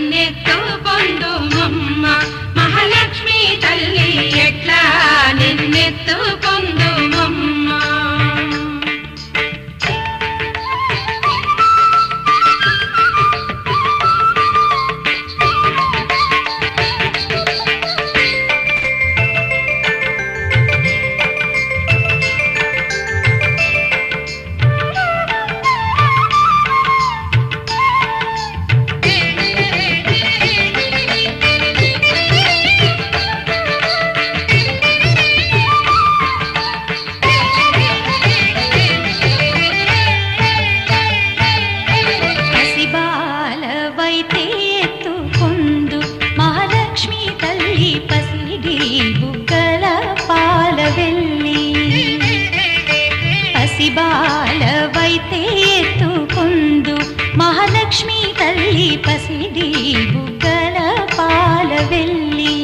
నిన్నెత్తుకుండు మమ్మ మహాలక్ష్మి తల్లి ఎట్లా నిన్నెత్తు బుగ్గల పాల వెళ్ళి పసిబాలవైతే ఎత్తుకుందు మహాలక్ష్మి తల్లి పసిడి బుగ్గల పాల వెళ్ళి